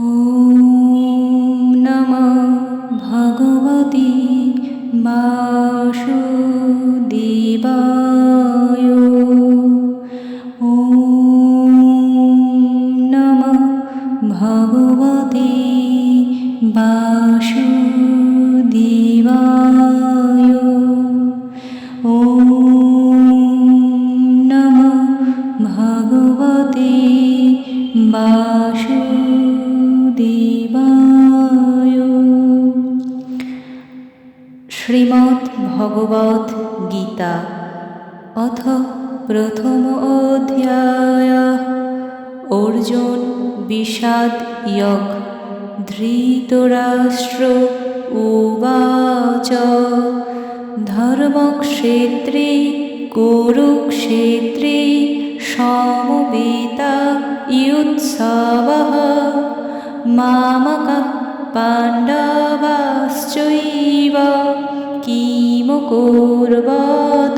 ॐ नमः भगवते वासुदेवाय প্রথম অধ্যায়। অর্জুন বিষাদ ইয়ক ধৃতরাষ্ট্র উবাচ। ধর্মক্ষেত্রে কুরুক্ষেত্রে সমবেতা ইউৎসবः। মামকः পাণ্ডবাশ্চৈব কিমকুর্বত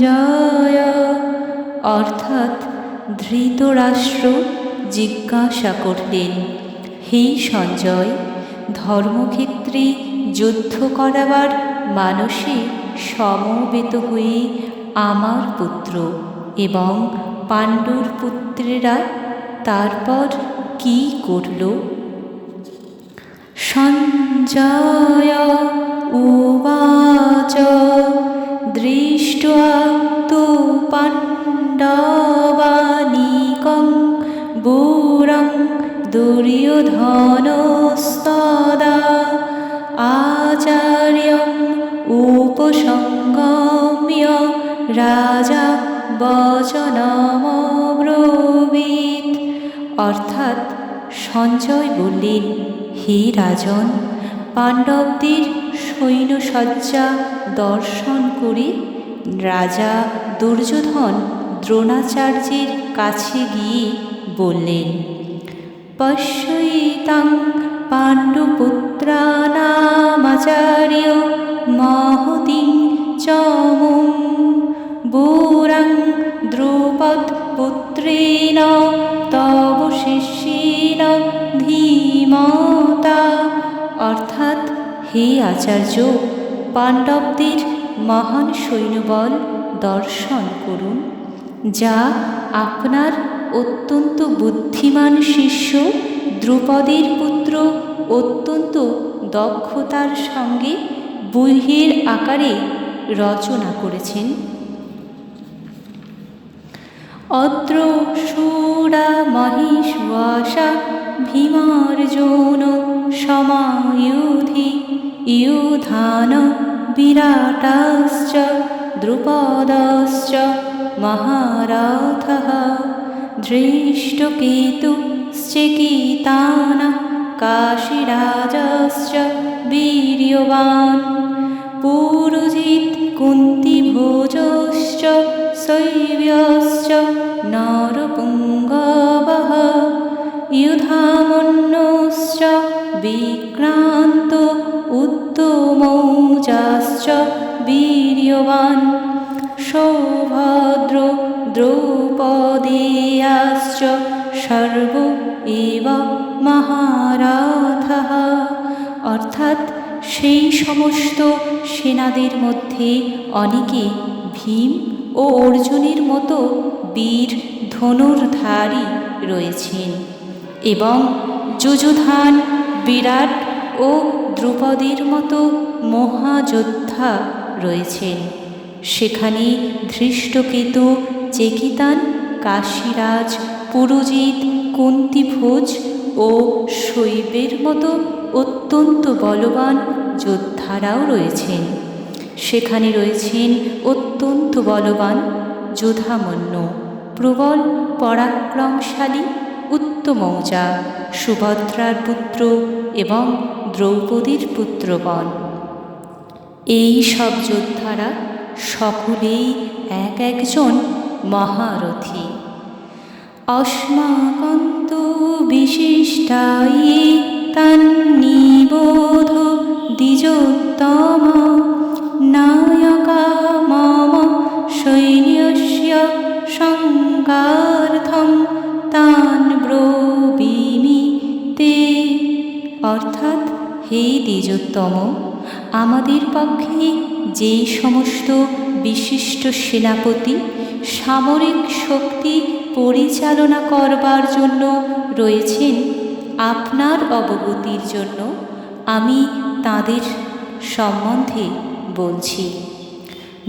সঞ্জয় অর্থাৎ ধৃতরাষ্ট্র জিজ্ঞাসা করলেন, হে সঞ্জয়, ধর্মক্ষেত্রে যুদ্ধ করাবার মানসে সমবেত হয়ে আমার পুত্র এবং পাণ্ডুর পুত্রেরা তারপর কি করল? সঞ্জয়, উবাচ दृष्ट्वा तु पाण्डवानीकं बुरं दुर्योधनस्तदा आचार्यम् उपसङ्गम्य রাজা বচনমব্রবীত অর্থাৎ সঞ্জয় বললেন, হে রাজন, পাণ্ডবদের সৈন্যসজ্জা দর্শন করে। রাজা দুর্যোধন দ্রোণাচার্যের কাছে গিয়ে বললেন, পশ্যইতাং পাণ্ডুপুত্রানামাচার্য মহতিং চমুং বুরাং দ্রৌপদ পুত্রেণ তব শিষ্যেন ধীমতা। অর্থাৎ হে আচার্য, পাণ্ডবদের মহান সৈন্যবল দর্শন করুন, যা আপনার অত্যন্ত বুদ্ধিমান শিষ্য দ্রুপদের পুত্র অত্যন্ত দক্ষতার সঙ্গে বইয়ের আকারে রচনা করেছেন। অত্র সুরা মহিষবাসা ভীমার্জুন সমায়ুধি ইউধান বিরাটাশ্চ দ্রুপদশ্চ মহারাথः। ধৃষ্টকেতুশ্চিকিতান কাশীরাজশ্চ বীর্যবাन् পুরুজিৎ কুন্তিভোজশ্চ শৈব্যশ্চ নরপুঙ্গবः ভগবান সৌভদ্র দ্রৌপদীয়াশ্চ সর্ব এব মহারাথ অর্থাৎ সেই সমস্ত সেনাদের মধ্যে অনেকে ভীম ও অর্জুনের মতো বীর ধনুর্ধারী রয়েছেন এবং যুযুধান বিরাট ও দ্রুপদীর মতো মহাযোদ্ধা রয়েছেন সেখানে ধৃষ্টকেতু, চেকিতান, কাশীরাজ, পুরুজিৎ, কুন্তিভোজ ও শৈবের মতো অত্যন্ত বলবান যোদ্ধারাও রয়েছেন। সেখানে রয়েছেন অত্যন্ত বলবান যোধামন্য, প্রবল পরাক্রমশালী উত্তমৌজা, সুভদ্রার পুত্র এবং দ্রৌপদীর পুত্রগণ। এই সব যোদ্ধারা সকলেই এক একজন মহারথী। অস্মাকন্ত বিশিষ্টাই তন্নিবোধ দ্বিজোত্তম। নায়কা মম সৈন্যস্য শঙ্কার্থম তান ব্রবিমি তে। অর্থাৎ হে দ্বিজোত্তম আমাদের পক্ষে যেই সমস্ত বিশিষ্ট সেনাপতি সামরিক শক্তি পরিচালনা করবার জন্য রয়েছেন, আপনার অবগতির জন্য আমি তাদের সম্বন্ধে বলছি।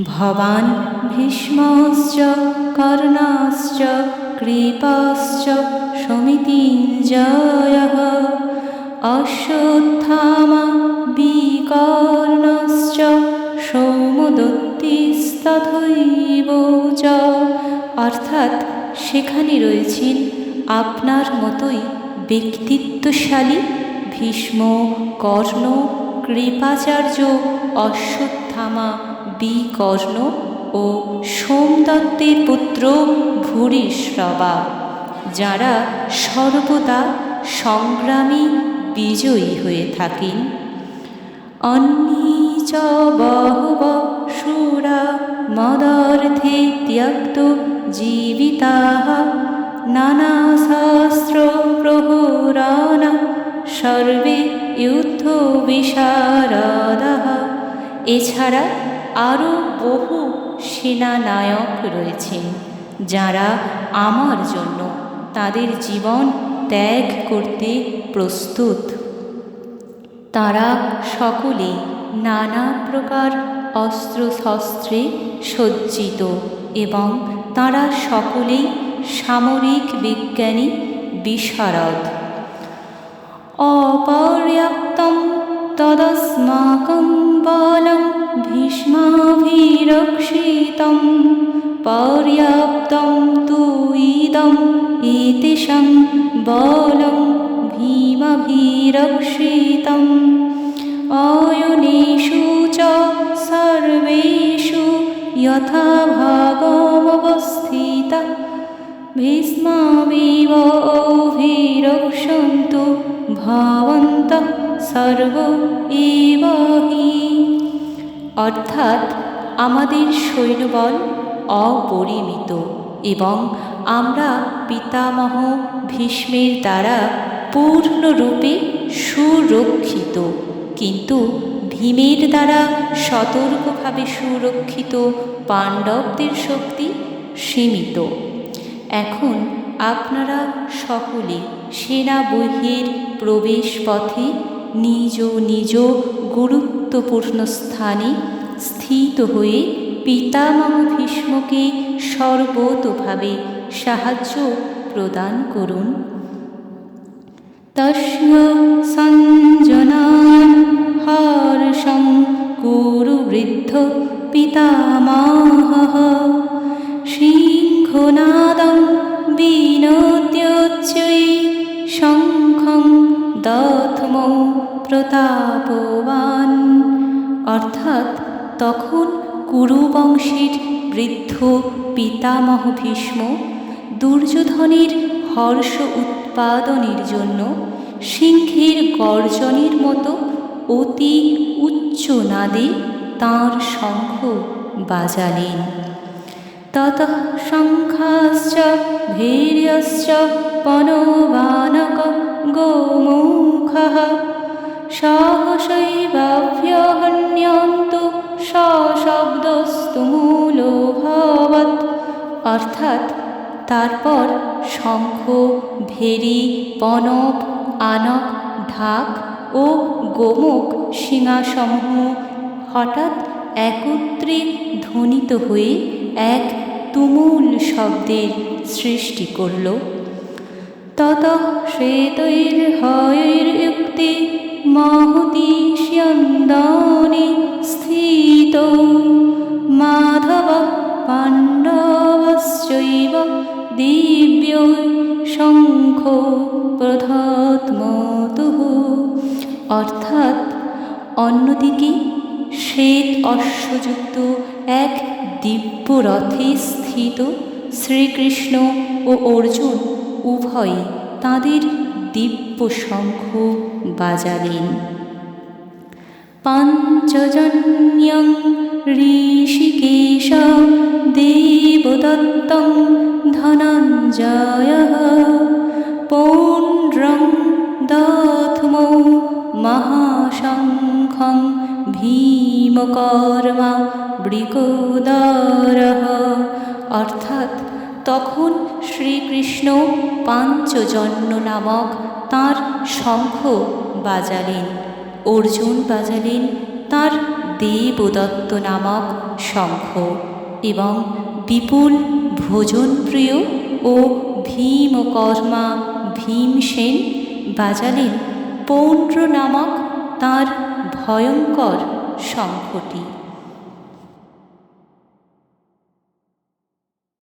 ভবান ভীষ্মশ্চ, কর্ণাশ্চ, কৃপাশ্চ, সমিতিঞ্জয় অশ্বত্থামা বিকর্ণশ্চ সৌমদত্তিস্তথৈব চ। অর্থাৎ সেখানে রয়েছেন আপনার মতোই ব্যক্তিত্বশালী ভীষ্ম, কর্ণ, কৃপাচার্য, অশ্বত্থামা, বিকর্ণ ও সোমদত্তের পুত্র ভূরিশ্রবা, যারা সর্বদা সংগ্রামী বিজয়ী হয়ে থাকেন অন্যী বহব সুরা মদার্থে ত্যক্ত জীবিতা নানা শাস্ত্র প্রহরানা সর্বে যুদ্ধ বিশারদা এছাড়া আরও বহু সেনানায়ক রয়েছেন যারা আমার জন্য তাদের জীবন ত্যাগ করতে প্রস্তুত। তারা সকলে নানা প্রকার অস্ত্রশস্ত্রে সজ্জিত এবং তারা সকলেই সামরিক বিজ্ঞানী বিশারদ। অপর্যাপ্তম তদস্মাকं বলম ভীষ্মাভিরক্ষিतं পর্যাপ্তম তু ইদম এতেষাং বলম সর্বেষু যথা ভাগমবস্থিতা ভীষ্মাবিব অভিরক্ষন্তু ভবন্তঃ সর্ব অর্থাৎ আমাদের সৈন্যবল অপরিমিত এবং আমরা পিতামহ ভীষ্মের দ্বারা পূর্ণরূপে সুরক্ষিত, কিন্তু ভীমের দ্বারা সতর্কভাবে সুরক্ষিত পাণ্ডবদের শক্তি সীমিত। এখন আপনারা সকলে সেনা বহির প্রবেশ পথে নিজ নিজ গুরুত্বপূর্ণ স্থানে স্থিত হয়ে পিতামহ ভীষ্মকে সর্বতোভাবে সাহায্য প্রদান করুন। তস্য সঞ্জনান হর্ষং কুরু বৃদ্ধ পিতামহ সিংহনাদং বিনোদ্যোচ্চৈ শঙ্খং দথম প্রতাপবান অর্থাৎ তখন কুরুবংশের বৃদ্ধ পিতামহ ভীষ্ম দুর্যোধনের হর্ষ উৎপাদনের জন্য সিংহের গর্জনের মতো অতি উচ্চ নাদে তাঁর শঙ্খ বাজালেন। তত শঙ্খাশ্চ, ভীর্যশ্চ, পনবানক, গোমুখ সহসৈবাভ্যহন্যন্তু সশব্দস্তু মূলোভবৎ অর্থাৎ তারপর শঙ্খ, ভেরি পনব আনক, ঢাক ও গোমুখ সিংহাসমূহ হঠাৎ একত্রে ধ্বনিত হয়ে এক তুমুল শব্দের সৃষ্টি করল। তত শ্বেতৈর্হয়ৈর্যুক্তে মহতি স্যন্দনে অশ্বযুক্ত এক দিব্য রথে স্থিত শ্রীকৃষ্ণ ও অর্জুন উভয়ে তাদের দিব্য শঙ্খ বাজালেন। পাঞ্চজন্যং ঋষিকেশ দেবদত্তং ধনঞ্জয় পৌণ্ড্রং দথমো মহাশ মহাশঙ্খং ভীমকর্মা বৃকোদরহ অর্থাৎ তখন শ্রীকৃষ্ণ পাঞ্চজন্য নামক তাঁর শঙ্খ বাজালেন। অর্জুন বাজালেন তাঁর দেবদত্ত নামক শঙ্খ এবং বিপুল ভোজনপ্রিয় ও ভীমকর্মা ভীমসেন বাজালেন পৌণ্ড্র নামক তাঁর ভয়ঙ্কর শঙ্খটি